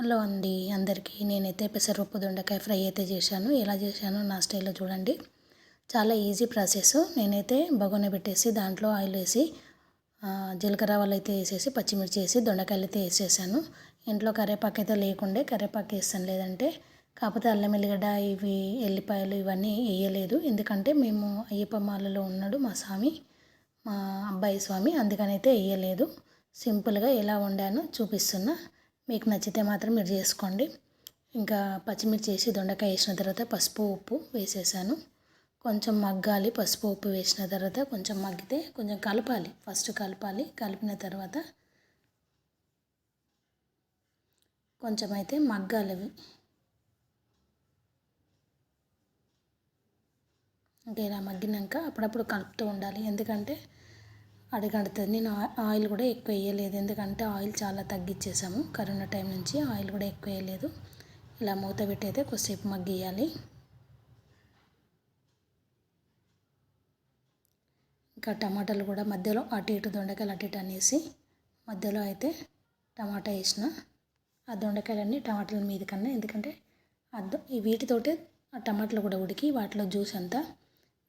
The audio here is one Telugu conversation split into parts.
హలో అండి అందరికీ నేనైతే పెసరపప్పు దొండకాయ ఫ్రై అయితే చేశాను. ఎలా చేశానో నా స్టైల్లో చూడండి. చాలా ఈజీ ప్రాసెస్. నేనైతే బగోన పెట్టేసి దాంట్లో ఆయిల్ వేసి జీలకర్ర ఆవాలు అయితే వేసేసి పచ్చిమిర్చి వేసి దొండకాయలు అయితే వేసేసాను. ఇంట్లో కరివేపాకు అయితే లేకుండే కరివేపాకు వేస్తాను. లేదంటే కాకపోతే అల్లం ఎల్లిగడ్డ ఇవి ఎల్లిపాయలు ఇవన్నీ వేయలేదు. ఎందుకంటే మేము అయ్యప్ప మాలలో ఉన్నాడు మా స్వామి మా అబ్బాయి స్వామి. అందుకనైతే వేయలేదు. సింపుల్గా ఎలా వండానో చూపిస్తున్నా. మీకు నచ్చితే మాత్రం మీరు చేసుకోండి. ఇంకా పచ్చిమిర్చి వేసి దొండకాయ వేసిన తర్వాత పసుపు ఉప్పు వేసేసాను. కొంచెం మగ్గాలి పసుపు ఉప్పు వేసిన తర్వాత కొంచెం మగ్గితే కొంచెం కలపాలి. ఫస్ట్ కలపాలి కలిపిన తర్వాత కొంచెం అయితే మగ్గాలి అవి. ఇంకా ఇలా మగ్గినాక అప్పుడప్పుడు కలుపుతూ ఉండాలి. ఎందుకంటే అడగడుతుంది. నేను ఆయిల్ కూడా ఎక్కువ వేయలేదు. ఎందుకంటే ఆయిల్ చాలా తగ్గించేసాము కరోనా టైం నుంచి ఆయిల్ కూడా ఎక్కువ వేయలేదు. ఇలా మూత పెట్టి అయితే కొద్దిసేపు మగ్గియాలి ఇంకా టమాటాలు కూడా మధ్యలో అటు ఇటు దొండకాయలు అటు ఇటు అనేసి మధ్యలో అయితే టమాటా వేసిన. ఆ దొండకాయలన్నీ టమాటాల మీద కన్నా ఎందుకంటే ఈ వీటితోటే ఆ టమాటాలు కూడా ఉడికి వాటిలో జ్యూస్ అంతా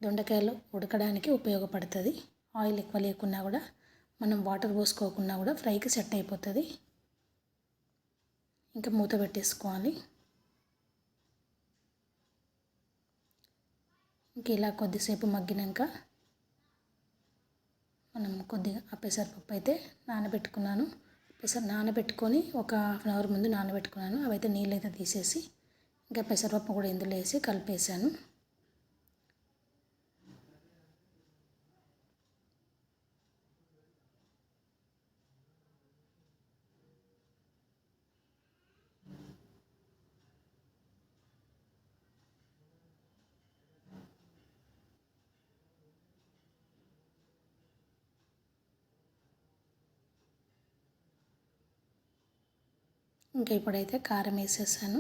దొండకాయలు ఉడకడానికి ఉపయోగపడుతుంది. ఆయిల్ ఎక్కువ లేకున్నా కూడా మనం వాటర్ పోసుకోకుండా కూడా ఫ్రైకి సెట్ అయిపోతుంది. ఇంకా మూత పెట్టేసుకోవాలి. ఇంక ఇలా కొద్దిసేపు మగ్గినాక మనం కొద్దిగా ఆ పెసరపప్పు అయితే నానబెట్టుకున్నాను. పెసర నానబెట్టుకొని ఒక హాఫ్ అన్ అవర్ ముందు నానబెట్టుకున్నాను. అవైతే నీళ్ళు అయితే తీసేసి ఇంకా పెసరపప్పు కూడా ఇందులో వేసి కలిపేసాను. ఇంకా ఇప్పుడైతే కారం వేసేసాను.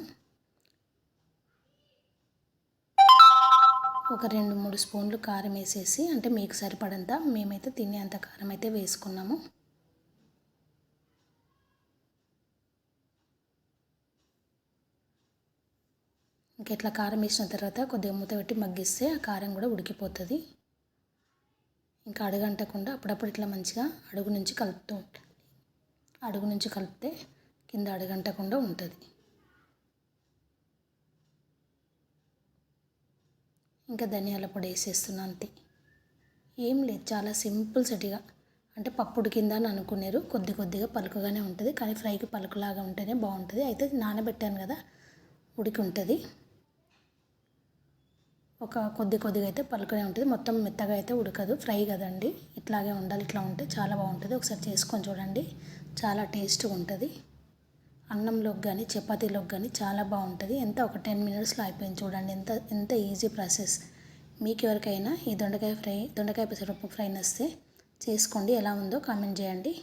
ఒక రెండు మూడు స్పూన్లు కారం వేసేసి అంటే మీకు సరిపడంత మేమైతే తినేంత కారం అయితే వేసుకున్నాము. ఇంకా ఇట్లా కారం వేసిన తర్వాత కొద్దిగా మూత పెట్టి మగ్గిస్తే ఆ కారం కూడా ఉడికిపోతుంది. ఇంకా అడుగంటకుండా అప్పుడప్పుడు ఇట్లా మంచిగా అడుగు నుంచి కలుపుతూ ఉంటుంది అడుగు నుంచి కలిపితే కింద అడగంటకుండా ఉంటుంది. ఇంకా ధనియాల పొడి వేసేస్తున్నా అంతే. ఏం లేదు చాలా సింపుల్ సెట్గా. అంటే పప్పుడు కింద అని అనుకున్నారు కొద్ది కొద్దిగా పలుకుగానే ఉంటుంది కానీ ఫ్రైకి పలుకులాగా ఉంటేనే బాగుంటుంది. అయితే నానబెట్టాను కదా ఉడికి ఉంటుంది. ఒక కొద్ది కొద్దిగా అయితే పలుకునే ఉంటుంది. మొత్తం మెత్తగా అయితే ఉడకదు ఫ్రై కదండి. ఇట్లాగే ఉండాలి ఇట్లా ఉంటే చాలా బాగుంటుంది. ఒకసారి చేసుకొని చూడండి చాలా టేస్ట్గా ఉంటుంది. అన్నంలోకి కానీ చపాతీలోకి కానీ చాలా బాగుంటుంది. ఎంత? ఒక టెన్ మినిట్స్లో అయిపోయింది చూడండి. ఎంత ఎంత ఈజీ ప్రాసెస్. మీకు ఎవరికైనా ఈ దొండకాయ ఫ్రై దొండకాయ పెసరపప్పు ఫ్రై నస్తే చేసుకోండి. ఎలా ఉందో కామెంట్ చేయండి.